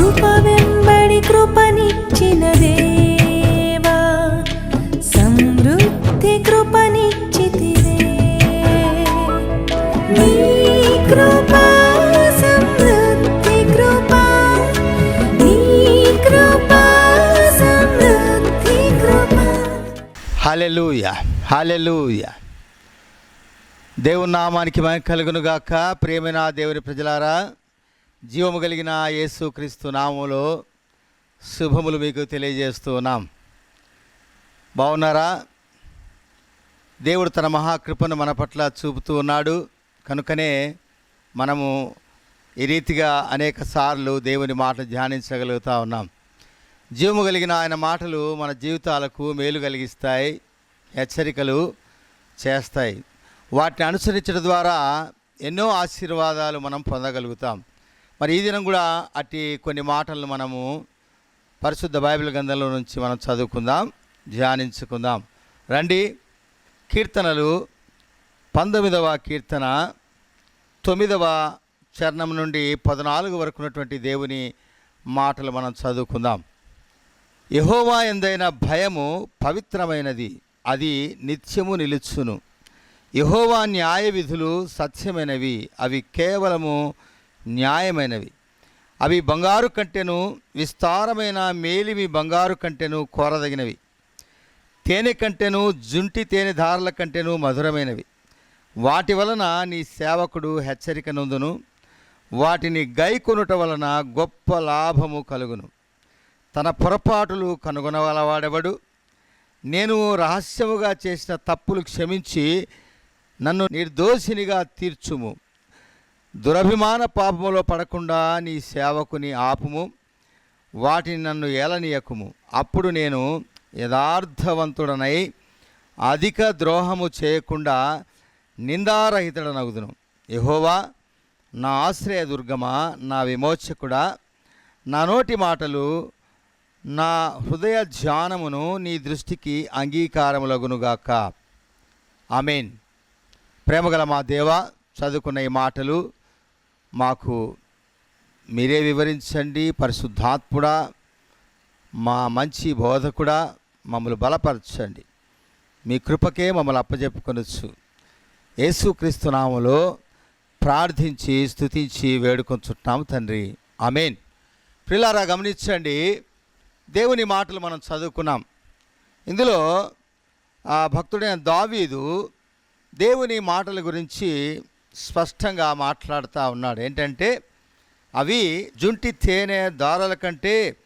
కృప వెంబడి కృపనిచ్చిన దేవా సమృద్ధి కృపనిచ్చితివే. నీ కృప సమృద్ధి కృప నీ కృప సమృద్ధి కృప. దేవుని నామానికి మహిమ కలుగును గాక దేవుని ప్రజలారా జీవము కలిగిన యేసు క్రీస్తు నామములో శుభములు మీకు తెలియజేస్తూ ఉన్నాం బాగున్నారా దేవుడు తన మహాకృపను మన పట్ల చూపుతూ ఉన్నాడు. కనుకనే మనము ఈ రీతిగా అనేక సార్లు దేవుని మాటలు ధ్యానించగలుగుతా ఉన్నాం. జీవము కలిగిన ఆయన మాటలు మన జీవితాలకు మేలు కలిగిస్తాయి హెచ్చరికలు చేస్తాయి. వాటిని అనుసరించడం ద్వారా ఎన్నో ఆశీర్వాదాలు మనం పొందగలుగుతాం. మరి ఈ దినం కూడా అట్టి కొన్ని మాటలను మనము పరిశుద్ధ బైబిల్ గ్రంథంలో నుంచి మనం చదువుకుందాం ధ్యానించుకుందాం. రండి. కీర్తనలు పంతొమ్మిదవ కీర్తన తొమ్మిదవ చరణం నుండి పద్నాలుగు వరకు ఉన్నటువంటి దేవుని మాటలు మనం చదువుకుందాం. యహోవా ఎందైన భయము పవిత్రమైనది అది నిత్యము నిలుచును. యహోవా న్యాయ విధులు సత్యమైనవి అవి కేవలము న్యాయమైనవి. అవి బంగారు కంటెను విస్తారమైన మేలిమి బంగారు కంటెను కోరదగినవి. తేనె కంటెను జుంటి తేనె ధారల కంటెను మధురమైనవి. వాటి వలన నీ సేవకుడు హెచ్చరిక నొందును. వాటిని గైకొనుట వలన గొప్ప లాభము కలుగును. తన పొరపాటులు కనుగొనవలవాడెవడు? నేను రహస్యముగా చేసిన తప్పులు క్షమించి నన్ను నిర్దోషినిగా తీర్చుము. దురభిమాన పాపములో పడకుండా నీ సేవకుని ఆపుము వాటిని నన్ను ఏలనీయకుము. అప్పుడు నేను యథార్థవంతుడనై అధిక ద్రోహము చేయకుండా నిందారహితుడనగుదును. యహోవా నా ఆశ్రయదుర్గమా నా విమోచకుడా నా నోటి మాటలు నా హృదయ ధ్యానమును నీ దృష్టికి అంగీకారములగునుగాక. ఆమెన్. ప్రేమగల మా దేవ చదువుకున్న ఈ మాటలు మాకు మీరే వివరించండి పరిశుద్ధాత్ముడా మా మంచి బోధకుడా మమ్మల్ని బలపరచండి. మీ కృపకే మమ్మల్ని అప్పజెప్పుకొనొచ్చు. యేసుక్రీస్తు నామంలో ప్రార్థించి స్థుతించి వేడుకొంచుంటున్నాము తండ్రి. అమేన్ ప్రిలారా గమనించండి దేవుని మాటలు మనం చదువుకున్నాం. ఇందులో ఆ భక్తుడైన దావీదు దేవుని మాటల గురించి స్పష్టంగా మాట్లాడుతూ ఉన్నాడు. ఏంటంటే అవి జుంటి తేనె దారాల కంటే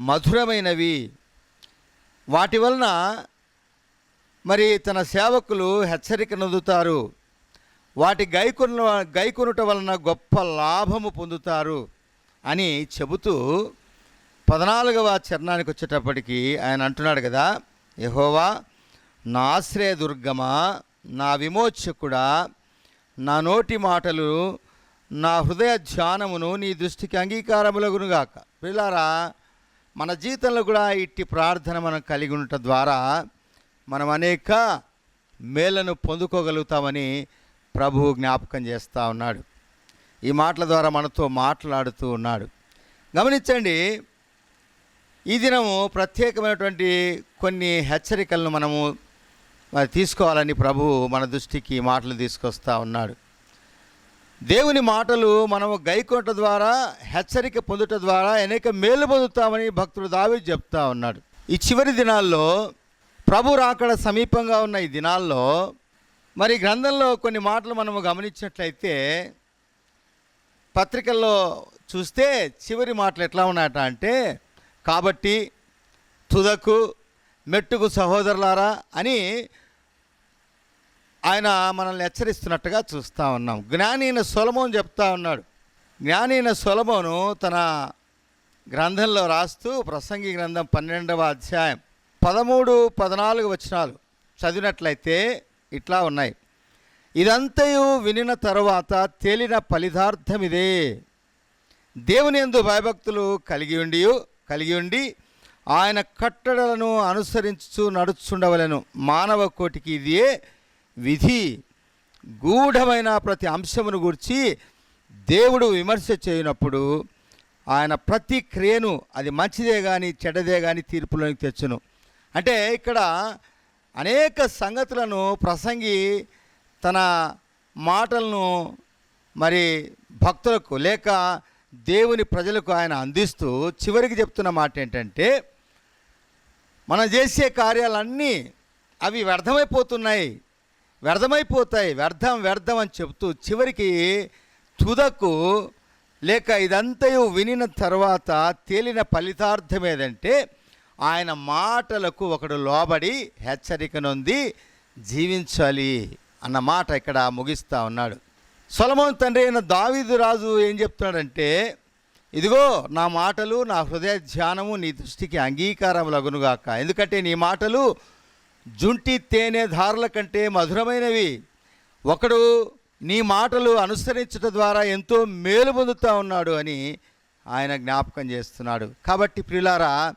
మధురమైనవి. వాటి వలన మరి తన సేవకులు హెచ్చరిక నొందుతారు. వాటి గైకొన గైకొనుట వలన గొప్ప లాభము పొందుతారు అని చెబుతూ పద్నాలుగవ చరణానికి వచ్చేటప్పటికి ఆయన అంటున్నాడు కదా యహోవా నా ఆశ్రయదుర్గమా నా విమోచకుడా నా నోటి మాటలు నా హృదయ ధ్యానమును నీ దృష్టికి అంగీకారములగునుగాక పిల్లారా మన జీవితంలో కూడా ఇట్టి ప్రార్థన మనం కలిగి ఉండటం ద్వారా మనం అనేక మేళ్ళను పొందుకోగలుగుతామని ప్రభువు జ్ఞాపకం చేస్తూ ఉన్నాడు. ఈ మాటల ద్వారా మనతో మాట్లాడుతూ ఉన్నాడు. గమనించండి ఈ దినము ప్రత్యేకమైనటువంటి కొన్ని హెచ్చరికలను మనము మరి తీసుకోవాలని ప్రభువు మన దృష్టికి మాటలు తీసుకొస్తా ఉన్నాడు. దేవుని మాటలు మనము గైకొనట ద్వారా హెచ్చరిక పొందుట ద్వారా అనేక మేలు పొందుతామని భక్తుడు దావి చెప్తా ఉన్నాడు. ఈ చివరి దినాల్లో ప్రభు రాకడ సమీపంగా ఉన్న ఈ దినాల్లో మరి గ్రంథంలో కొన్ని మాటలు మనము గమనించినట్లయితే పత్రికల్లో చూస్తే చివరి మాటలు ఎట్లా ఉన్నాయట అంటే కాబట్టి తుదకు మెట్టుకు సహోదరులారా అని ఆయన మనల్ని హెచ్చరిస్తున్నట్టుగా చూస్తూ ఉన్నాం. జ్ఞానైన సులభం చెప్తా ఉన్నాడు. జ్ఞానైన సులభను తన గ్రంథంలో రాస్తూ ప్రసంగి గ్రంథం పన్నెండవ అధ్యాయం పదమూడు పద్నాలుగు వచనాలు చదివినట్లయితే ఇట్లా ఉన్నాయి. ఇదంతయు వినిన తరువాత తేలిన ఫలితార్థం ఇదే దేవుని ఎందు భయభక్తులు కలిగి ఉండి కలిగి ఉండి ఆయన కట్టడలను అనుసరించు నడుచుండవలను. మానవ కోటికి ఇదియే విధి గూఢమైన ప్రతి అంశమును గురించి దేవుడు విమర్శ చేయనప్పుడు ఆయన ప్రతి క్రియను అది మంచిదే కానీ చెడ్డదే కానీ తీర్పులోకి తెచ్చును. అంటే ఇక్కడ అనేక సంగతులను ప్రసంగి తన మాటలను మరి భక్తులకు లేక దేవుని ప్రజలకు ఆయన అందిస్తూ చివరికి చెప్తున్న మాట ఏంటంటే మనం చేసే కార్యాలన్నీ అవి వ్యర్థమైపోతున్నాయి. వ్యర్థమైపోతాయి. వ్యర్థం వ్యర్థం అని చెప్తూ చివరికి తుదకు లేక ఇదంతయు వినిన తర్వాత తేలిన ఫలితార్థం ఏదంటే ఆయన మాటలకు ఒకడు లోబడి హెచ్చరిక నొంది జీవించాలి అన్న మాట ఇక్కడ ముగిస్తూ ఉన్నాడు. సొలమోన్ తండ్రి అయిన దావీదు రాజు ఏం చెప్తున్నాడంటే ఇదిగో నా మాటలు నా హృదయ ధ్యానము నీ దృష్టికి అంగీకారములగునుగాక ఎందుకంటే నీ మాటలు జుంటి తేనె ధారల కంటే మధురమైనవి. ఒకడు నీ మాటలు అనుసరించడం ద్వారా ఎంతో మేలు పొందుతూ ఉన్నాడు అని ఆయన జ్ఞాపకం చేస్తున్నాడు. కాబట్టి ప్రిలారా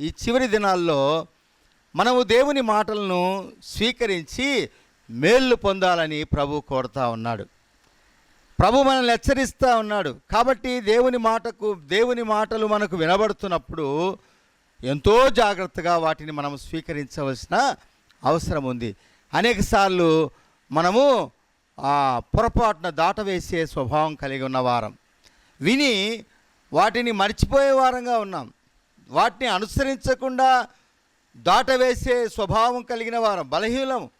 ఈ చివరి దినాల్లో మనము దేవుని మాటలను స్వీకరించి మేళ్ళు పొందాలని ప్రభు కోరుతా ఉన్నాడు. ప్రభు మనల్ని హెచ్చరిస్తూ ఉన్నాడు. కాబట్టి దేవుని మాటకు దేవుని మాటలు మనకు వినబడుతున్నప్పుడు ఎంతో జాగ్రత్తగా వాటిని మనం స్వీకరించవలసిన అవసరం ఉంది. అనేకసార్లు మనము ఆ పొరపాటున దాటవేసే స్వభావం కలిగి ఉన్న వారం. విని వాటిని మర్చిపోయే వారంగా ఉన్నాం. వాటిని అనుసరించకుండా దాటవేసే స్వభావం కలిగిన వారం బలహీనం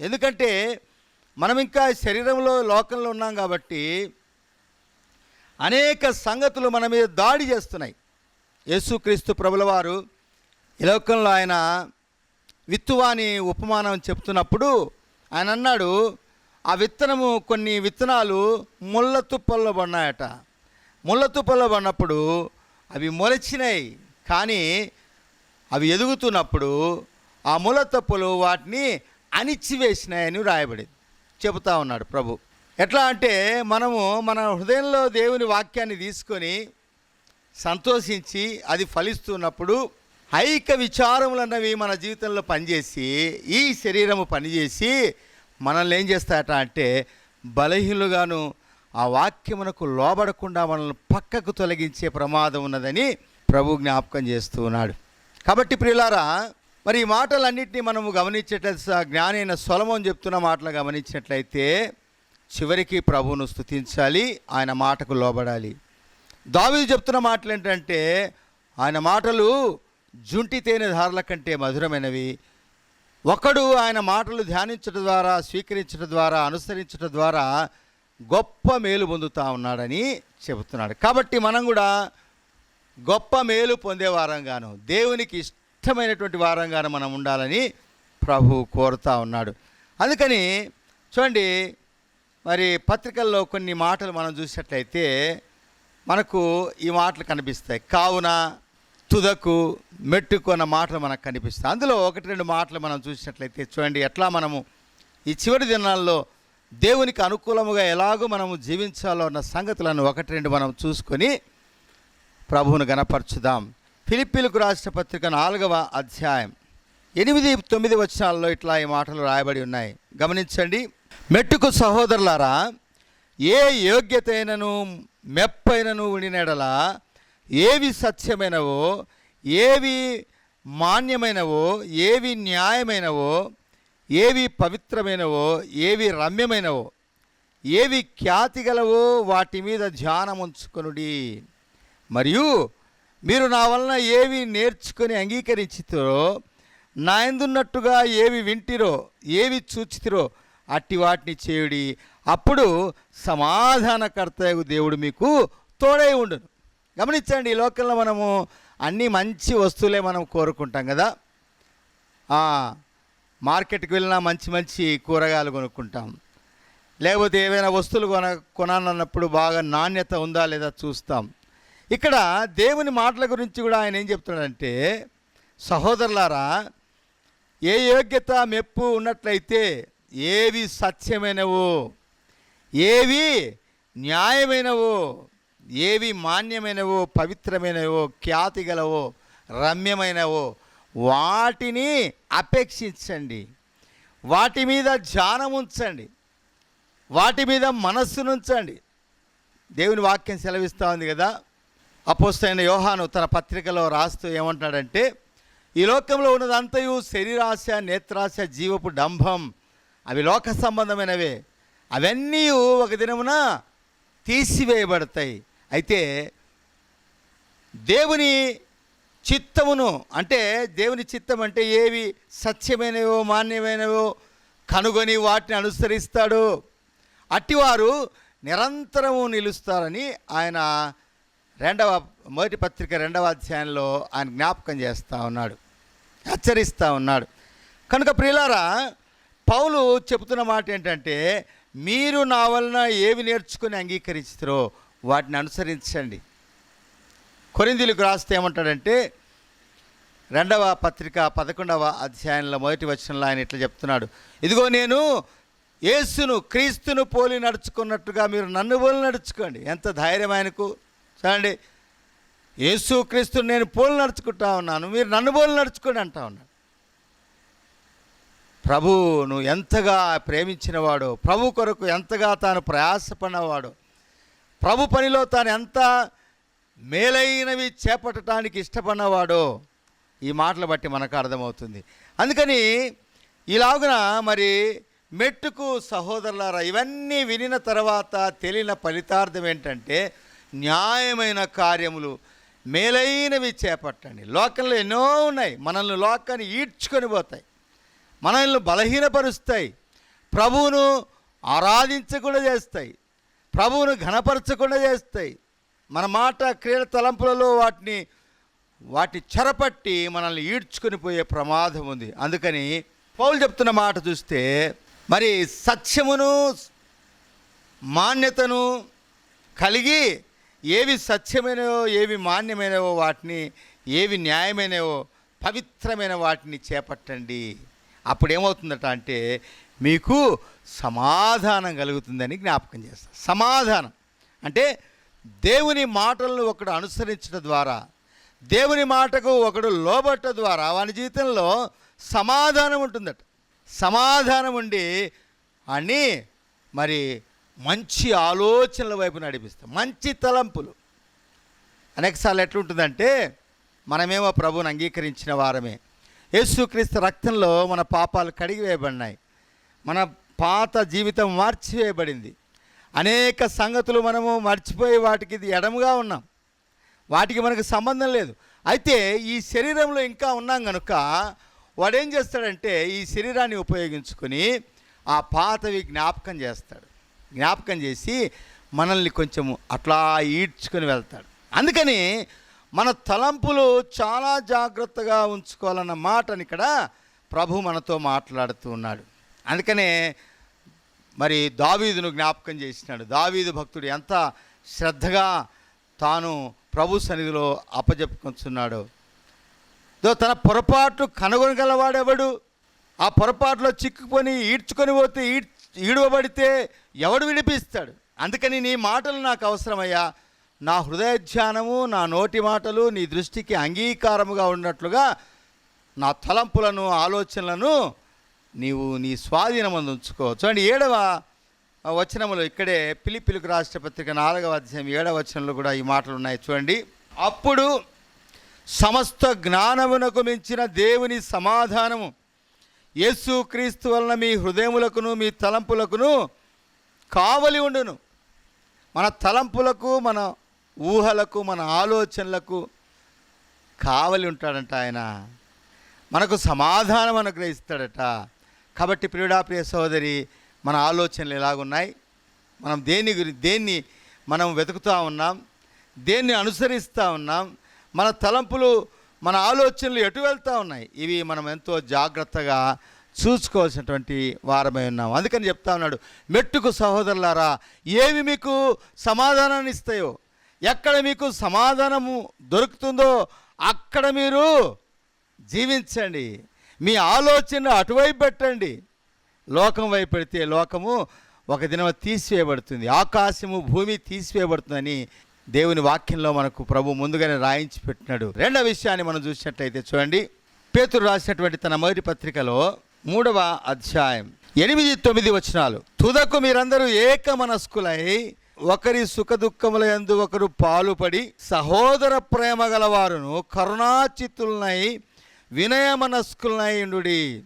ఎందుకంటే మనం ఇంకా శరీరంలో లోకంలో ఉన్నాం కాబట్టి అనేక సంగతులు మన మీద దాడి చేస్తున్నాయి. యేసుక్రీస్తు ప్రభులవారు ఈ లోకంలో ఆయన విత్తువాని ఉపమానం చెప్తున్నప్పుడు ఆయన అన్నాడు ఆ విత్తనము కొన్ని విత్తనాలు ముళ్ళ తుప్పల్లో పడినాయట. ముళ్ళ తుప్పల్లో పడినప్పుడు అవి మొలచినాయి కానీ అవి ఎదుగుతున్నప్పుడు ఆ ముళ్ళ తుప్పలు వాటిని అణిచివేసినాయని రాయబడింది. చెబుతా ఉన్నాడు ప్రభు. ఎట్లా అంటే మనము మన హృదయంలో దేవుని వాక్యాన్ని తీసుకొని సంతోషించి అది ఫలిస్తున్నప్పుడు ఐక విచారములు అన్నవి మన జీవితంలో పనిచేసి ఈ శరీరము పనిచేసి మనల్ని ఏం చేస్తాయట అంటే బలహీనులుగాను ఆ వాక్యమునకు లోబడకుండా మనల్ని పక్కకు తొలగించే ప్రమాదం ఉన్నదని ప్రభు జ్ఞాపకం చేస్తూ ఉన్నాడు. కాబట్టి ప్రియులారా మరి ఈ మాటలన్నింటినీ మనము గమనించేట జ్ఞానైన సొలమని చెప్తున్న మాటలు గమనించినట్లయితే చివరికి ప్రభువును స్తుతించాలి ఆయన మాటకు లోబడాలి. దావీదు చెప్తున్న మాటలు ఏంటంటే ఆయన మాటలు జుంటి తేనె ధారల కంటే మధురమైనవి. ఒకడు ఆయన మాటలు ధ్యానించడం ద్వారా స్వీకరించడం ద్వారా అనుసరించడం ద్వారా గొప్ప మేలు పొందుతూ ఉన్నాడని చెబుతున్నాడు. కాబట్టి మనం కూడా గొప్ప మేలు పొందే వారంగాను దేవునికి ఇష్టమైనటువంటి వారంగాను మనం ఉండాలని ప్రభు కోరుతూ ఉన్నాడు. అందుకని చూడండి మరి పత్రికల్లో కొన్ని మాటలు మనం చూసినట్లయితే మనకు ఈ మాటలు కనిపిస్తాయి. కావున తుదకు మెట్టుకు అన్న మాటలు మనకు కనిపిస్తాయి. అందులో ఒకటి రెండు మాటలు మనం చూసినట్లయితే చూడండి ఎట్లా మనము ఈ చివరి దినాల్లో దేవునికి అనుకూలముగా ఎలాగో మనము జీవించాలో అన్న సంగతులను ఒకటి రెండు మనం చూసుకొని ప్రభువును గనపరచుదాం ఫిలిప్పీలకు రాసిన పత్రిక నాలుగవ అధ్యాయం. ఎనిమిది తొమ్మిది వచనాల్లో ఇట్లా ఈ మాటలు రాయబడి ఉన్నాయి. గమనించండి. మెట్టుకు సహోదరులారా ఏ యోగ్యతైనను మెప్పైనను ఉండినడలా ఏవి సత్యమైనవో ఏవి మాన్యమైనవో ఏవి న్యాయమైనవో ఏవి పవిత్రమైనవో ఏవి రమ్యమైనవో ఏవి ఖ్యాతి గలవో వాటి మీద ధ్యానం ఉంచుకొనుడి మరియు మీరు నా వలన ఏవి నేర్చుకొని అంగీకరించితిరో నా ఎందున్నట్టుగా ఏవి వింటిరో ఏవి చూచితిరో అట్టి వాటిని చేయుడి. అప్పుడు సమాధానకర్తయు దేవుడు మీకు తోడై ఉండును. గమనించండి ఈ లోకంలో మనము అన్ని మంచి వస్తువులే మనం కోరుకుంటాం కదా. మార్కెట్కి వెళ్ళినా మంచి మంచి కూరగాయలు కొనుక్కుంటాం. లేకపోతే ఏవైనా వస్తువులు కొన కొనాలన్నప్పుడు బాగా నాణ్యత ఉందా లేదా చూస్తాం. ఇక్కడ దేవుని మాటల గురించి కూడా ఆయన ఏం చెప్తున్నాడంటే సహోదరులారా ఏ యోగ్యత మెప్పు ఉన్నట్లయితే ఏవి సత్యమైనవో ఏవి న్యాయమైనవో ఏవి మాన్యమైనవో పవిత్రమైనవో ఖ్యాతి గలవో రమ్యమైనవో వాటిని అపేక్షించండి. వాటి మీద ధ్యానం ఉంచండి. వాటి మీద మనస్సునుంచండి దేవుని వాక్యం సెలవిస్తూ ఉంది కదా? అపోస్తైన యోహాను తన పత్రికలో రాస్తూ ఏమంటాడంటే ఈ లోకంలో ఉన్నదంతయు శరీరాశ నేత్రాశ జీవపు డంభం. అవి లోక సంబంధమైనవే. అవన్నీ ఒక దినమున తీసివేయబడతాయి. అయితే దేవుని చిత్తమును అంటే దేవుని చిత్తం అంటే ఏవి? సత్యమైనవో మాన్యమైనవో కనుగొని వాటిని అనుసరిస్తాడు. అట్టివారు నిరంతరము నిలుస్తారని ఆయన రెండవ మొదటి పత్రిక రెండవ అధ్యాయంలో ఆయన జ్ఞాపకం చేస్తూ ఉన్నాడు. హెచ్చరిస్తూ ఉన్నాడు. కనుక ప్రియులారా పౌలు చెబుతున్న మాట ఏంటంటే మీరు నా వలన ఏవి నేర్చుకుని అంగీకరిస్తారో వాటిని అనుసరించండి. కొరిందీలకు రాస్తే ఏమంటాడంటే రెండవ పత్రిక పదకొండవ అధ్యాయంలో మొదటి వచనంలో ఆయన ఇట్లా చెప్తున్నాడు. ఇదిగో నేను యేసును క్రీస్తును పోలి నడుచుకున్నట్టుగా మీరు నన్ను పోలి నడుచుకోండి. ఎంత ధైర్యం ఆయనకు. చూడండి యేసు క్రీస్తుని నేను పోలి నడుచుకుంటా ఉన్నాను మీరు నన్ను పోలి నడుచుకోండి అంటా ఉన్నాడు. ప్రభువును ఎంతగా ప్రేమించినవాడో ప్రభు కొరకు ఎంతగా తాను ప్రయాసపడినవాడో ప్రభు పనిలో తాను ఎంత మేలైనవి చేపట్టడానికి ఇష్టపడినవాడో ఈ మాటలు బట్టి మనకు అర్థమవుతుంది. అందుకని ఇలాగున మరి మెట్టుకు సహోదరులారా ఇవన్నీ వినిన తర్వాత తెలియని ఫలితార్థం ఏంటంటే న్యాయమైన కార్యములు మేలైనవి చేపట్టండి. లోకంలో ఎన్నో ఉన్నాయి. మనల్ని లోకాన్ని ఈడ్చుకొని పోతాయి. మనల్ని బలహీనపరుస్తాయి. ప్రభువును ఆరాధించకుండా చేస్తాయి. ప్రభువును ఘనపరచకుండా చేస్తాయి. మన మాట క్రీడ తలంపులలో వాటిని వాటి చెరపట్టి మనల్ని ఈడ్చుకుని పోయే ప్రమాదం ఉంది. అందుకని పౌలు చెప్తున్న మాట చూస్తే మరి సత్యమును మాన్యతను కలిగి ఏవి సత్యమైనవో ఏవి మాన్యమైనవో వాటిని ఏవి న్యాయమైనవో పవిత్రమైన వాటిని చేపట్టండి. అప్పుడు ఏమవుతుందట అంటే మీకు సమాధానం కలుగుతుందని జ్ఞాపకం చేస్తారు సమాధానం. అంటే దేవుని మాటలను ఒకడు అనుసరించడం ద్వారా దేవుని మాటకు ఒకడు లోబట్ట ద్వారా వాని జీవితంలో సమాధానం ఉంటుందట. సమాధానం ఉండి అని మరి మంచి ఆలోచనల వైపు నడిపిస్తాం. మంచి తలంపులు. అనేకసార్లు ఎట్లుంటుందంటే మనమేమో ప్రభువుని అంగీకరించిన వారమే. యేసుక్రీస్తు రక్తంలో మన పాపాలు కడిగివేయబడినాయి. మన పాత జీవితం మార్చివేయబడింది. అనేక సంగతులు మనము మర్చిపోయి వాటికి ఇది ఎడముగా ఉన్నాం. వాటికి మనకు సంబంధం లేదు. అయితే ఈ శరీరంలో ఇంకా ఉన్నాం కనుక వాడు ఏం చేస్తాడంటే ఈ శరీరాన్ని ఉపయోగించుకొని ఆ పాతవి జ్ఞాపకం చేస్తాడు. జ్ఞాపకం చేసి మనల్ని కొంచెము అట్లా ఈడ్చుకొని వెళ్తాడు. అందుకని మన తలంపులు చాలా జాగ్రత్తగా ఉంచుకోవాలన్న మాటని ఇక్కడ ప్రభు మనతో మాట్లాడుతూ ఉన్నాడు. అందుకనే మరి దావీదును జ్ఞాపకం చేసినాడు. దావీదు భక్తుడు ఎంత శ్రద్ధగా తాను ప్రభు సన్నిధిలో అప్పజెప్పుకొంచున్నాడు. తన పొరపాటు కనుగొనగలవాడెవడు? ఆ పొరపాటులో చిక్కుకొని ఈడ్చుకొని పోతే ఈడ్ ఈడవబడితే ఎవడు విడిపిస్తాడు? అందుకని నీ మాటలు నాకు అవసరమయ్యా. నా హృదయ ధ్యానము నా నోటి మాటలు నీ దృష్టికి అంగీకారముగా ఉన్నట్లుగా నా తలంపులను ఆలోచనలను నీవు నీ స్వాధీనమందు ఉంచుకో చూడండి ఏడవ వచనములో ఇక్కడే పిలిపిలుకు రాష్ట్ర పత్రిక నాలుగవ అధ్యాయం ఏడవ వచనంలో కూడా ఈ మాటలు ఉన్నాయి. చూడండి. అప్పుడు సమస్త జ్ఞానమునకు మించిన దేవుని సమాధానము యేసు క్రీస్తు వలన మీ హృదయములకును మీ తలంపులకును కావలి ఉండును. మన తలంపులకు మన ఊహలకు మన ఆలోచనలకు కావలి ఉంటాడంట ఆయన. మనకు సమాధానం అనుగ్రహిస్తాడట. కాబట్టి ప్రియుడా ప్రియ సోదరి మన ఆలోచనలు ఎలాగున్నాయి? మనం దేని గురి దేన్ని మనం వెతుకుతూ ఉన్నాం? దేన్ని అనుసరిస్తూ ఉన్నాం? మన తలంపులు మన ఆలోచనలు ఎటు వెళ్తూ ఉన్నాయి? ఇవి మనం ఎంతో జాగ్రత్తగా చూసుకోవాల్సినటువంటి వారమై ఉన్నాం. అందుకని చెప్తా ఉన్నాడు మెట్టుకు సహోదరులారా ఏవి మీకు సమాధానాన్ని ఇస్తాయో ఎక్కడ మీకు సమాధానము దొరుకుతుందో అక్కడ మీరు జీవించండి. మీ ఆలోచన అటువైపు పెట్టండి. లోకం వైపు పెడితే లోకము ఒక దినం తీసివేయబడుతుంది. ఆకాశము భూమి తీసివేయబడుతుందని దేవుని వాక్యంలో మనకు ప్రభు ముందుగానే రాయించి పెట్టినాడు. రెండవ విషయాన్ని మనం చూసినట్లయితే చూడండి. పేతురు రాసినటువంటి తన మొదటి పత్రికలో మూడవ అధ్యాయం ఎనిమిది తొమ్మిది వచనాలు. తుదకు మీరందరూ ఏక మనస్కులై ఒకరి సుఖదుఖముల యందు ఒకరు పాలుపడి సహోదర ప్రేమ గలవారును కరుణాచిత్తులనై వినయమనస్కులనై ఉండుడి.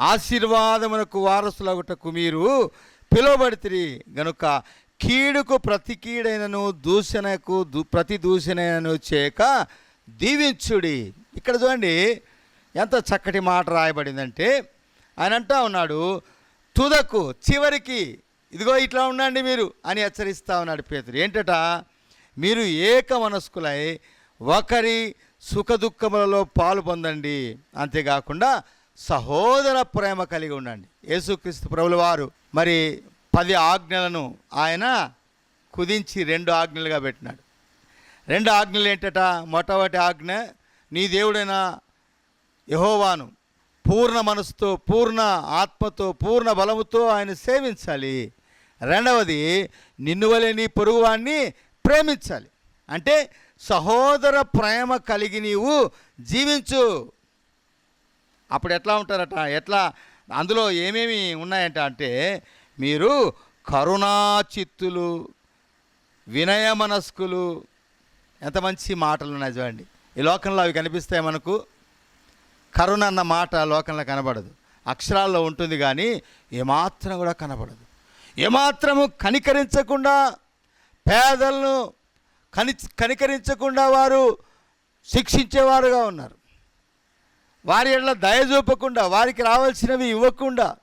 ఆశీర్వాదమునకు వారసులగుటకు మీరు పిలువబడితిరి. గనుక కీడుకు ప్రతి కీడైనను దూషణకు దూ ప్రతి దూషణైనను చేయక దీవించుడి. ఇక్కడ చూడండి ఎంత చక్కటి మాట రాయబడిందంటే ఆయన అంటా ఉన్నాడు తుదకు చివరికి ఇదిగో ఇట్లా ఉండండి మీరు అని హెచ్చరిస్తా ఉన్నాడు పేతురు. ఏంటట? మీరు ఏక మనస్కులై ఒకరి సుఖదుఖములలో పాలు పొందండి. అంతేకాకుండా సహోదర ప్రేమ కలిగి ఉండండి. యేసుక్రీస్తు ప్రభుల వారు మరి పది ఆజ్ఞలను ఆయన కుదించి రెండు ఆజ్ఞలుగా పెట్టినాడు. రెండు ఆజ్ఞలు ఏంటట? మొట్టమొదటి ఆజ్ఞ నీ దేవుడైన యహోవాను పూర్ణ మనసుతో పూర్ణ ఆత్మతో పూర్ణ బలముతో ఆయన సేవించాలి. రెండవది నిన్ను వలె నీ పొరుగువాణ్ణి ప్రేమించాలి. అంటే సహోదర ప్రేమ కలిగి నీవు జీవించు. అప్పుడు ఎట్లా ఉంటారట? ఎట్లా? అందులో ఏమేమి ఉన్నాయంట అంటే మీరు కరుణాచిత్తులు వినయమనస్కులు ఎంత మంచి మాటలు ఉన్నాయి చూడండి. ఈ లోకంలో అవి కనిపిస్తాయి మనకు. కరుణ అన్న మాట లోకంలో కనబడదు. అక్షరాల్లో ఉంటుంది కానీ ఏమాత్రం కూడా కనబడదు. ఏమాత్రము కనికరించకుండా పేదలను కని కనికరించకుండా వారు శిక్షించేవారుగా ఉన్నారు. వారి ఎడల దయ చూపకుండా వారికి రావాల్సినవి ఇవ్వకుండా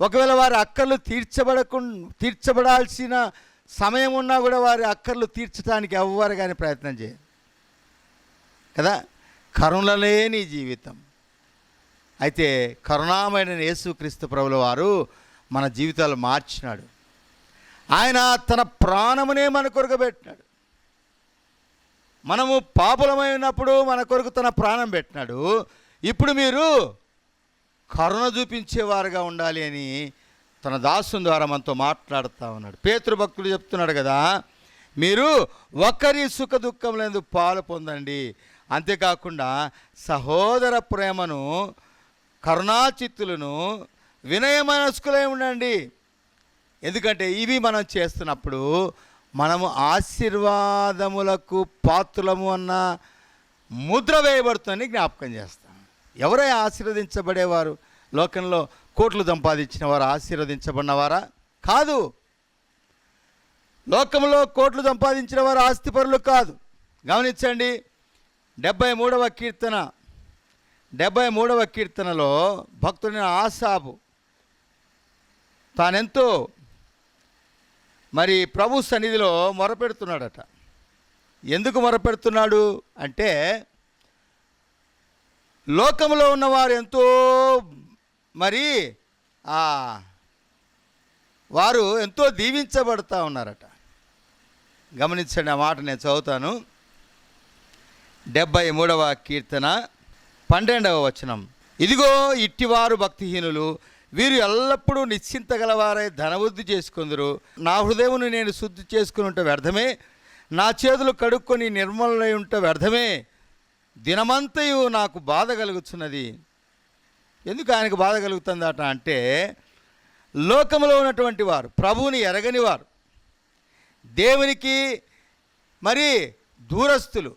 ఒకవేళ వారి అక్కర్లు తీర్చబడకుండా తీర్చబడాల్సిన సమయం ఉన్నా కూడా వారి అక్కర్లు తీర్చడానికి ఎవ్వరు కానీ ప్రయత్నం చేయాలి కదా? కరుణ లేని జీవితం. అయితే కరుణామైన యేసుక్రీస్తు ప్రభుల వారు మన జీవితాలు మార్చినాడు. ఆయన తన ప్రాణమునే మన కొరకు పెట్టినాడు. మనము పాపులమై ఉన్నప్పుడు మన కొరకు తన ప్రాణం పెట్టినాడు. ఇప్పుడు మీరు కరుణ చూపించేవారుగా ఉండాలి అని తన దాసుని ద్వారా మనతో మాట్లాడుతూ ఉన్నాడు. పేతృభక్తుడు చెప్తున్నాడు కదా మీరు ఒకరి సుఖ దుఃఖములందు పాలు పొందండి. అంతేకాకుండా సహోదర ప్రేమను కరుణాచిత్తులను వినయమనస్కులై ఉండండి. ఎందుకంటే ఇవి మనం చేస్తున్నప్పుడు మనము ఆశీర్వాదములకు పాత్రలము అన్న ముద్ర వేయబడుతుందని జ్ఞాపకం చేస్తాం. ఎవరై ఆశీర్వదించబడేవారు? లోకంలో కోట్లు సంపాదించిన వారు ఆశీర్వదించబడినవారా? కాదు. లోకంలో కోట్లు సంపాదించిన వారు ఆస్తిపరులు కాదు. గమనించండి. డెబ్బై మూడవ కీర్తన. డెబ్బై మూడవ కీర్తనలో భక్తుడైన ఆశాబు తానెంతో మరి ప్రభు సన్నిధిలో మొరపెడుతున్నాడట. ఎందుకు మొరపెడుతున్నాడు అంటే లోకంలో ఉన్నవారు ఎంతో మరి వారు ఎంతో దీవించబడతా ఉన్నారట. గమనించండి ఆ మాట నేను చదువుతాను. డెబ్బై మూడవ కీర్తన పన్నెండవ వచనం. ఇదిగో ఇట్టివారు భక్తిహీనులు వీరు ఎల్లప్పుడూ నిశ్చింత గలవారై ధనవృద్ధి చేసుకుందరు. నా హృదయమును నేను శుద్ధి చేసుకుని ఉంటే వ్యర్థమే. నా చేతులు కడుక్కొని నిర్మలై ఉంటే వ్యర్థమే. దినమంతయు నాకు బాధ కలుగుతున్నది ఎందుకు ఆయనకు బాధ కలుగుతుందట అంటే లోకంలో ఉన్నటువంటి వారు ప్రభువుని ఎరగని వారు దేవునికి మరి దూరస్తులు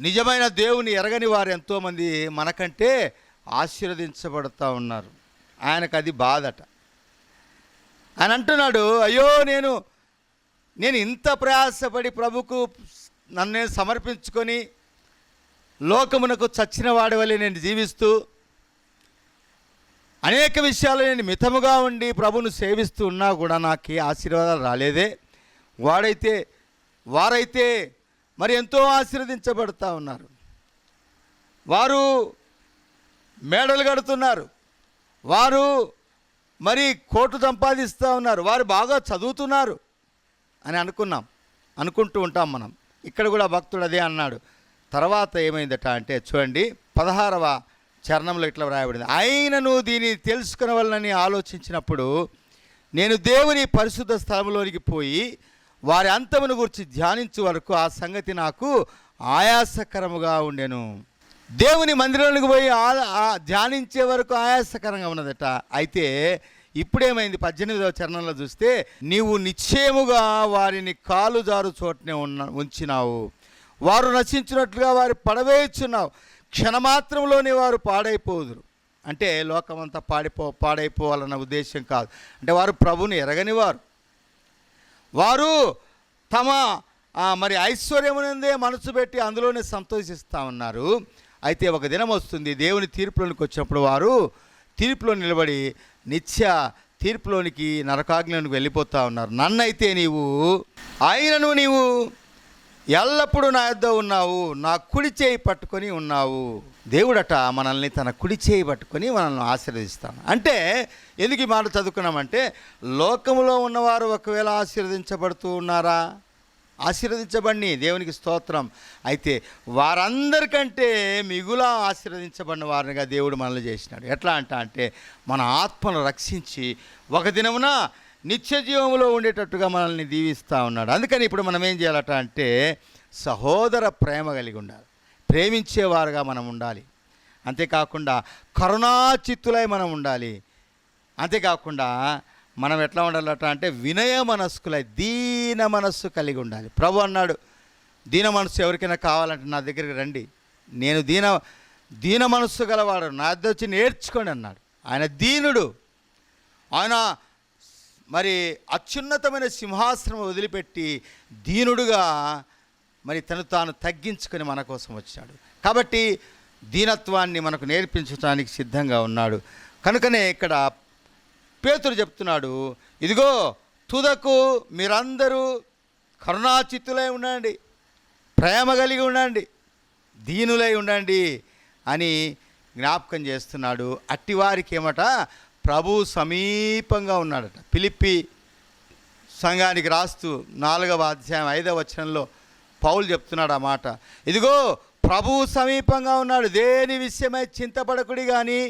నిజమైన దేవుని ఎరగని వారు ఎంతోమంది మనకంటే ఆశీర్వదించబడుతూ ఉన్నారు. ఆయనకు అది బాధట. ఆయన అంటున్నాడు అయ్యో నేను నేను ఇంత ప్రయాసపడి ప్రభుకు నన్ను సమర్పించుకొని లోకమునకు చచ్చిన వాడి వల్లే నేను జీవిస్తూ అనేక విషయాలు నేను మితముగా ఉండి ప్రభును సేవిస్తూ ఉన్నా కూడా నాకు ఆశీర్వాదాలు రాలేదే. వాడైతే వారైతే మరి ఎంతో ఆశీర్వదించబడుతూ ఉన్నారు. వారు మేడలు కడుతున్నారు. వారు మరి కోటు సంపాదిస్తూ ఉన్నారు. వారు బాగా చదువుతున్నారు అని అనుకున్నాం. అనుకుంటూ ఉంటాం మనం. ఇక్కడ కూడా భక్తుడు అదే అన్నాడు. తర్వాత ఏమైందట అంటే చూడండి పదహారవ చరణంలో ఇట్లా వ్రాయబడింది. అయినను దీన్ని తెలుసుకునవలనని ఆలోచించినప్పుడు నేను దేవుని పరిశుద్ధ స్థలంలోనికి పోయి వారి అంతమును గురించి ధ్యానించే వరకు ఆ సంగతి నాకు ఆయాసకరముగా ఉండెను. దేవుని మందిరంలోకి పోయి ధ్యానించే వరకు ఆయాసకరంగా ఉన్నదట. అయితే ఇప్పుడేమైంది? పద్దెనిమిదవ చరణంలో చూస్తే నీవు నిశ్చయముగా వారిని కాలు జారు చోటనే ఉన్న ఉంచినావు. వారు నశించినట్లుగా వారి పడవేయుచున్నావు క్షణమాత్రంలోనే వారు పాడైపోదురు. అంటే లోకమంతా పాడిపో పాడైపోవాలన్న ఉద్దేశం కాదు. అంటే వారు ప్రభుని ఎరగని వారు. వారు తమ మరి ఐశ్వర్యమునందే మనసు పెట్టి అందులోనే సంతోషిస్తా ఉన్నారు. అయితే ఒక దినం వస్తుంది దేవుని తీర్పులోనికి వచ్చినప్పుడు వారు తీర్పులో నిలబడి నిత్య తీర్పులోనికి నరకాగ్నికి వెళ్ళిపోతూ ఉన్నారు. నన్నైతే నీవు ఆయనను నీవు ఎల్లప్పుడూ నా యొద్ద ఉన్నావు నా కుడి చేయి పట్టుకొని ఉన్నావు. దేవుడట మనల్ని తన కుడి చేయి పట్టుకొని మనల్ని ఆశీర్వదిస్తాను అంటే ఎందుకు ఈ మాట చదువుకున్నామంటే లోకంలో ఉన్నవారు ఒకవేళ ఆశీర్వదించబడుతూ ఉన్నారా? ఆశీర్వదించబడి దేవునికి స్తోత్రం. అయితే వారందరికంటే మిగులా ఆశీర్వదించబడిన వారినిగా దేవుడు మనల్ని చేసినాడు. ఎట్లా అంట అంటే మన ఆత్మను రక్షించి ఒక దినమున నిత్య జీవంలో ఉండేటట్టుగా మనల్ని దీవిస్తూ ఉన్నాడు. అందుకని ఇప్పుడు మనం ఏం చేయాలట అంటే సహోదర ప్రేమ కలిగి ఉండాలి. ప్రేమించేవారుగా మనం ఉండాలి. అంతేకాకుండా కరుణాచిత్తులై మనం ఉండాలి. అంతేకాకుండా మనం ఎట్లా ఉండాలట అంటే వినయ మనస్కులై దీన మనస్సు కలిగి ఉండాలి. ప్రభు అన్నాడు దీన మనస్సు ఎవరికైనా కావాలంటే నా దగ్గరికి రండి. నేను దీన దీన మనస్సు గలవాడు నా దగ్గర వచ్చి నేర్చుకోండి అన్నాడు. ఆయన దీనుడు. ఆయన మరి అత్యున్నతమైన సింహాసనం వదిలిపెట్టి దీనుడుగా మరి తను తాను తగ్గించుకొని మన కోసం వచ్చాడు. కాబట్టి దీనత్వాన్ని మనకు నేర్పించడానికి సిద్ధంగా ఉన్నాడు. కనుకనే ఇక్కడ పేతురు చెప్తున్నాడు ఇదిగో తుదకు మీరందరూ కరుణాచిత్తులై ఉండండి ప్రేమ కలిగి ఉండండి దీనులై ఉండండి అని జ్ఞాపకం చేస్తున్నాడు. అట్టివారికి ఏమట ప్రభు సమీపంగా ఉన్నాడట. పిలిపి సంఘానికి రాస్తూ నాలుగవ అధ్యాయం ఐదవ వచనంలో పౌలు చెప్తున్నాడు ఆ మాట. ఇదిగో ప్రభు సమీపంగా ఉన్నాడు. దేని విషయమై చింతపడకుడి కానీ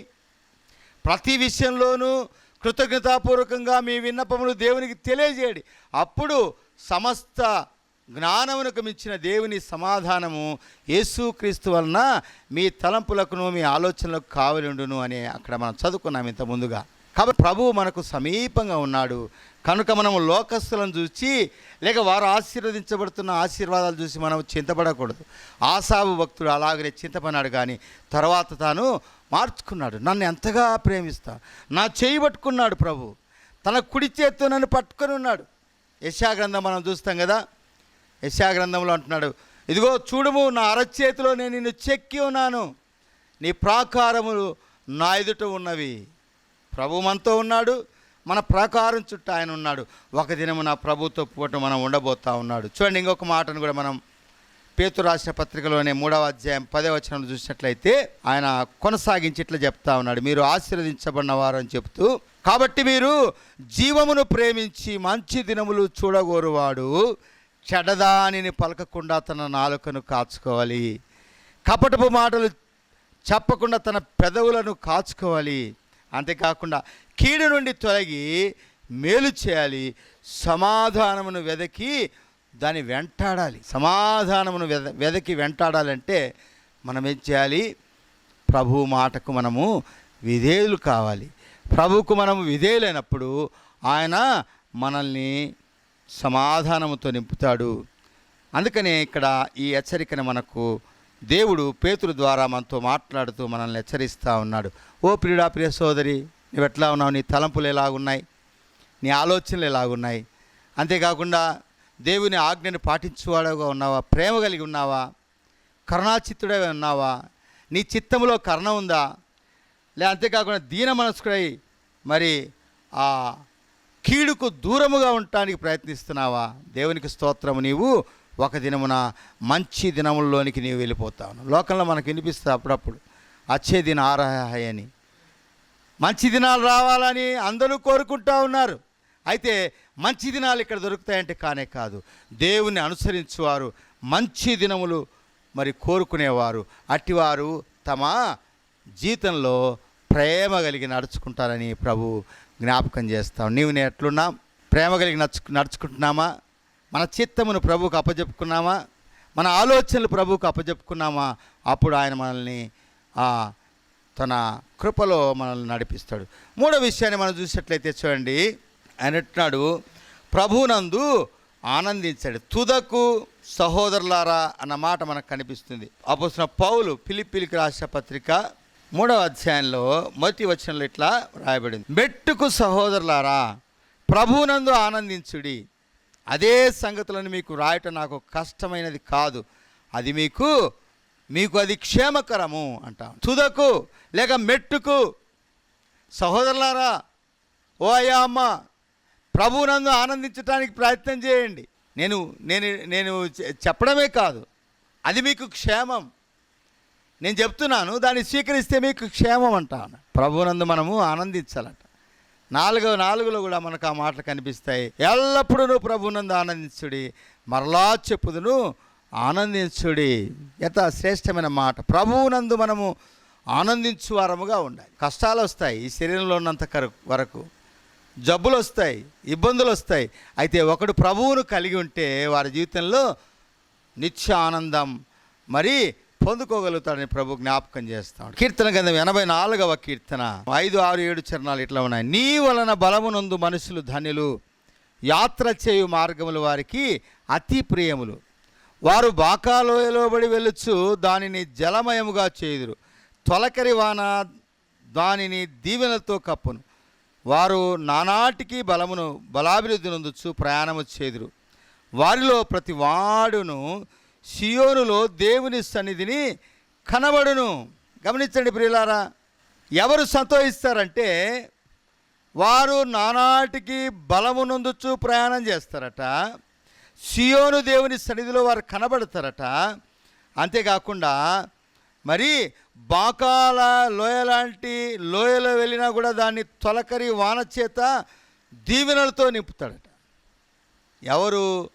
ప్రతి విషయంలోనూ కృతజ్ఞతాపూర్వకంగా మీ విన్నపములు దేవునికి తెలియజేయడి. అప్పుడు సమస్త జ్ఞానమునకు మించిన దేవుని సమాధానము యేసుక్రీస్తు వలన మీ తలంపులకును మీ ఆలోచనలకు కావలిండును అని అక్కడ మనం చదువుకున్నాం ఇంత ముందుగా. కాబట్టి ప్రభువు మనకు సమీపంగా ఉన్నాడు. కనుక మనము లోకస్తులను చూసి లేక వారు ఆశీర్వదించబడుతున్న ఆశీర్వాదాలు చూసి మనం చింతపడకూడదు. ఆసాబు భక్తుడు అలాగనే చింతపడినాడు కానీ తర్వాత తాను మార్చుకున్నాడు. నన్ను ఎంతగా ప్రేమిస్తా? నా చేయి పట్టుకున్నాడు ప్రభు. తన కుడి చేత్తో నన్ను పట్టుకొని ఉన్నాడు. యశాగ్రంథం మనం చూస్తాం కదా? యశాగ్రంథంలో అంటున్నాడు ఇదిగో చూడుము నా అరచేతిలో నేను నిన్ను చెక్కి ఉన్నాను. నీ ప్రాకారములు నా ఎదుట ఉన్నవి. ప్రభు మనతో ఉన్నాడు. మన ప్రాకారం చుట్టూ ఆయన ఉన్నాడు. ఒక దినము నా ప్రభుతో పూట మనం ఉండబోతా ఉన్నాడు. చూడండి ఇంకొక మాటను కూడా మనం పేతు రాసిన పత్రికలోనే మూడవ అధ్యాయం పదే వచనం చూసినట్లయితే ఆయన కొనసాగించి ఇట్లా చెప్తా ఉన్నాడు మీరు ఆశీర్వదించబడిన వారు అని చెప్తూ కాబట్టి మీరు జీవమును ప్రేమించి మంచి దినములు చూడగోరువాడు చెడదానిని పలకకుండా తన నాలుకను కాచుకోవాలి. కపటపు మాటలు చెప్పకుండా తన పెదవులను కాచుకోవాలి. అంతేకాకుండా కీడు నుండి తొలగి మేలు చేయాలి. సమాధానమును వెదకి దాన్ని వెంటాడాలి. సమాధానమును వెద వెదకి వెంటాడాలంటే మనం ఏం చేయాలి? ప్రభు మాటకు మనము విధేయులు కావాలి. ప్రభుకు మనము విధేయులైనప్పుడు ఆయన మనల్ని సమాధానముతో నింపుతాడు. అందుకనే ఇక్కడ ఈ హెచ్చరికను మనకు దేవుడు పేతురు ద్వారా మనతో మాట్లాడుతూ మనల్ని హెచ్చరిస్తూ ఉన్నాడు. ఓ ప్రియుడా ప్రియ సోదరి నువ్వు ఎట్లా ఉన్నావు? నీ తలంపులు ఎలాగున్నాయి? నీ ఆలోచనలు ఎలాగున్నాయి? అంతేకాకుండా దేవుని ఆజ్ఞని పాటించువాడుగా ఉన్నావా? ప్రేమ కలిగి ఉన్నావా? కరుణాచిత్తుడే ఉన్నావా? నీ చిత్తములో కరుణ ఉందా? లే అంతేకాకుండా దీన మనస్కుడై మరి ఆ కీడుకు దూరముగా ఉండటానికి ప్రయత్నిస్తున్నావా? దేవునికి స్తోత్రము. నీవు ఒక దినమున మంచి దినముల్లోనికి నీవు వెళ్ళిపోతావు. లోకంలో మనకు వినిపిస్తుంది అప్పుడప్పుడు అచ్చే దిన ఆరాహాయ అని మంచి దినాలు రావాలని అందరూ కోరుకుంటా ఉన్నారు. అయితే మంచి దినాలు ఇక్కడ దొరుకుతాయంటే కానే కాదు. దేవుని అనుసరించేవారు మంచి దినములు మరి కోరుకునేవారు. అట్టివారు తమ జీవితంలో ప్రేమ కలిగి నడుచుకుంటారని ప్రభు జ్ఞాపకం చేస్తాం. నీవు నేను ఎట్లున్నాం? ప్రేమ కలిగి నడుచు నడుచుకుంటున్నామా? మన చిత్తమును ప్రభువుకు అప్పజెప్పుకున్నామా? మన ఆలోచనలు ప్రభువుకు అప్పజెప్పుకున్నామా? అప్పుడు ఆయన మనల్ని ఆ తన కృపలో మనల్ని నడిపిస్తాడు. మూడో విషయాన్ని మనం చూసినట్లయితే చూడండి. ఆయన అంటున్నాడు ప్రభునందు ఆనందించాడు. తుదకు సహోదరులారా అన్న మాట మనకు కనిపిస్తుంది. అపోసిన పౌలు పిలిపిలికి రాసిన పత్రిక మూడవ అధ్యాయంలో మొదటి వచనంలో ఇట్లా రాయబడింది. మెట్టుకు సహోదరులారా ప్రభునందు ఆనందించుడి. అదే సంగతులను మీకు రాయటం నాకు కష్టమైనది కాదు. అది మీకు మీకు అది క్షేమకరము అంటాం. తుదకు లేక మెట్టుకు సహోదరులారా ఓ అయ్యా అమ్మ ప్రభువునందు ఆనందించడానికి ప్రయత్నం చేయండి. నేను నేను నేను చె- చెప్పడమే కాదు. అది మీకు క్షేమం. నేను చెప్తున్నాను దాన్ని స్వీకరిస్తే మీకు క్షేమం అంటాను. ప్రభువునందు మనము ఆనందించాలంట. నాలుగో నాలుగులో కూడా మనకు ఆ మాటలు కనిపిస్తాయి. ఎల్లప్పుడూ నువ్వు ప్రభునందు ఆనందించుడి. మరలా చెప్పుదును ఆనందించుడి. ఎంత శ్రేష్టమైన మాట. ప్రభువునందు మనము ఆనందించు వారముగా ఉండాలి. కష్టాలు వస్తాయి. ఈ శరీరంలో ఉన్నంత కర- వరకు. జబ్బులు వస్తాయి ఇబ్బందులు వస్తాయి అయితే ఒకడు ప్రభువును కలిగి ఉంటే వారి జీవితంలో నిత్య ఆనందం మరి పొందుకోగలుగుతాడని ప్రభు జ్ఞాపకం చేస్తాడు కీర్తన గంధం ఎనభై నాలుగవ కీర్తన. ఐదు ఆరు ఏడు చరణాలు ఇట్లా ఉన్నాయి. నీ వలన బలమునందు మనుషులు ధనులు యాత్ర చేయు మార్గములు వారికి అతి ప్రియములు. వారు బాకాలోయలోబడి వెళ్ళొచ్చు దానిని జలమయముగా చేయుదురు. తొలకరి వాన దానిని దీవెనలతో కప్పును. వారు నానాటికి బలమును బలాభివృద్ధి నొందొచ్చు ప్రయాణము చేదురు. వారిలో ప్రతి వాడును సియోనులో దేవుని సన్నిధిని కనబడును. గమనించండి ప్రియులారా ఎవరు సంతోషిస్తారంటే వారు నానాటికి బలము ప్రయాణం చేస్తారట. సియోను దేవుని సన్నిధిలో వారు కనబడతారట. అంతేకాకుండా మరి బాకాల లోయ లాంటి లోయలో వెళ్ళినా కూడా దాన్ని తొలకరి వాన చేత దీవెనలతో నింపుతాడట. ఎవరు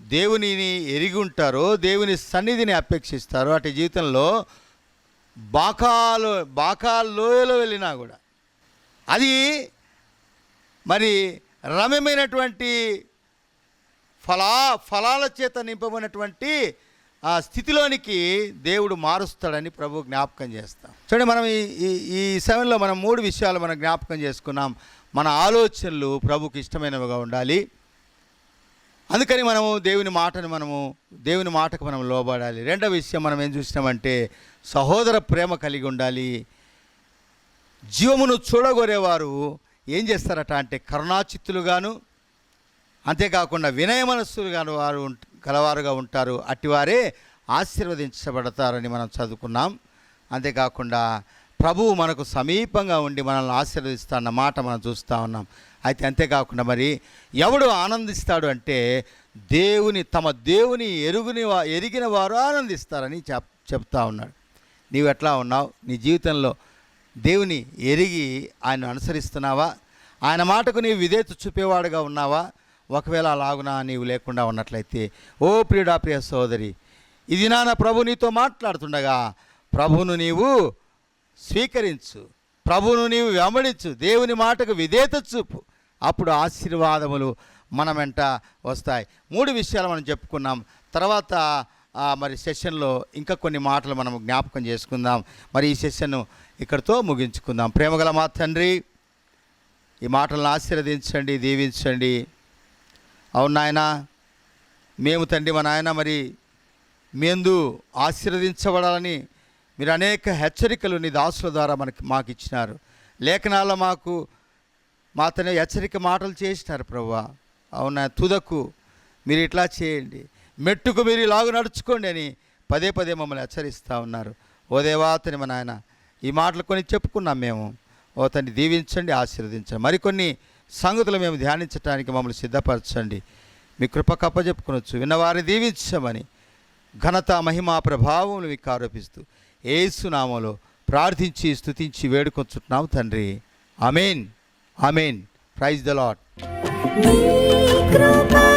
దేవునిని ఎరిగి ఉంటారో దేవుని సన్నిధిని అపేక్షిస్తారో అటు జీవితంలో బాకాలో బాకాల లోయలో వెళ్ళినా కూడా. అది మరి రమ్యమైనటువంటి ఫలా ఫలాల చేత నింపబడినటువంటి ఆ స్థితిలోనికి దేవుడు మారుస్తాడని ప్రభు జ్ఞాపకం చేస్తాం. చూడండి మనం ఈ ఈ సమయంలో మనం మూడు విషయాలు మనం జ్ఞాపకం చేసుకున్నాం. మన ఆలోచనలు ప్రభుకి ఇష్టమైనవిగా ఉండాలి. అందుకని మనము దేవుని మాటను మనము దేవుని మాటకు మనం లోబడాలి. రెండవ విషయం మనం ఏం చూసినామంటే సహోదర ప్రేమ కలిగి ఉండాలి. జీవమును చూడగోరేవారు ఏం చేస్తారట అంటే కరుణాచిత్తులుగాను అంతేకాకుండా వినయ మనస్సులుగాను వారు గలవారుగా కలవారుగా ఉంటారు. అట్టివారే ఆశీర్వదించబడతారని మనం చదువుకున్నాం. అంతేకాకుండా ప్రభువు మనకు సమీపంగా ఉండి మనల్ని ఆశీర్వదిస్తాడన్న మాట మనం చూస్తూ ఉన్నాం. అయితే అంతేకాకుండా మరి ఎవడు ఆనందిస్తాడు అంటే దేవుని తమ దేవుని ఎరుగుని వా- ఎరిగిన వారు ఆనందిస్తారని చెప్ చెప్తా ఉన్నాడు. నీవు ఎట్లా ఉన్నావు? నీ జీవితంలో దేవుని ఎరిగి ఆయన అనుసరిస్తున్నావా? ఆయన మాటకు నీవు విధేత చూపేవాడుగా ఉన్నావా? ఒకవేళ అలాగున నీవు లేకుండా ఉన్నట్లయితే ఓ ప్రియుడా ప్రియ సోదరి ఇది నాన్న ప్రభు నీతో మాట్లాడుతుండగా ప్రభును నీవు స్వీకరించు ప్రభును నీవు వెంబడించు దేవుని మాటకు విధేత చూపు. అప్పుడు ఆశీర్వాదములు మన వెంట వస్తాయి. మూడు విషయాలు మనం చెప్పుకున్నాం. తర్వాత మరి సెషన్లో ఇంకా కొన్ని మాటలు మనం జ్ఞాపకం చేసుకుందాం. మరి ఈ సెషన్ను ఇక్కడితో ముగించుకుందాం. ప్రేమగల మా తండ్రి ఈ మాటలను ఆశీర్వదించండి దీవించండి. అవును నాయన మేము తండ్రి మా నాయన మరి మేందు ఆశీర్వదించబడాలని మీరు అనేక హెచ్చరికలు నీ దాసుల ద్వారా మనకి మాకు ఇచ్చినారు లేఖనాల్లో మాకు మా తన హెచ్చరిక మాటలు చేసినారు ప్రభా అవునా తుదకు మీరు ఇట్లా చేయండి. మెట్టుకు మీరు ఇలాగ నడుచుకోండి అని పదే పదే మమ్మల్ని హెచ్చరిస్తూ ఉన్నారు. ఓ దేవాతని మా నాయన ఈ మాటలు కొన్ని చెప్పుకున్నాం మేము. ఓ తండ్రి దీవించండి ఆశీర్వదించండి. మరికొన్ని సంగతులు మేము ధ్యానించడానికి మమ్మల్ని సిద్ధపరచండి. మీ కృప కప్పచెప్పుకొనొచ్చు విన్నవారిని దీవించమని ఘనత మహిమా ప్రభావం మీకు ఆరోపిస్తూ ఏసునామలో ప్రార్థించి స్థుతించి వేడుకొంచుతున్నాం తండ్రి. Amen amen praise the Lord కృపా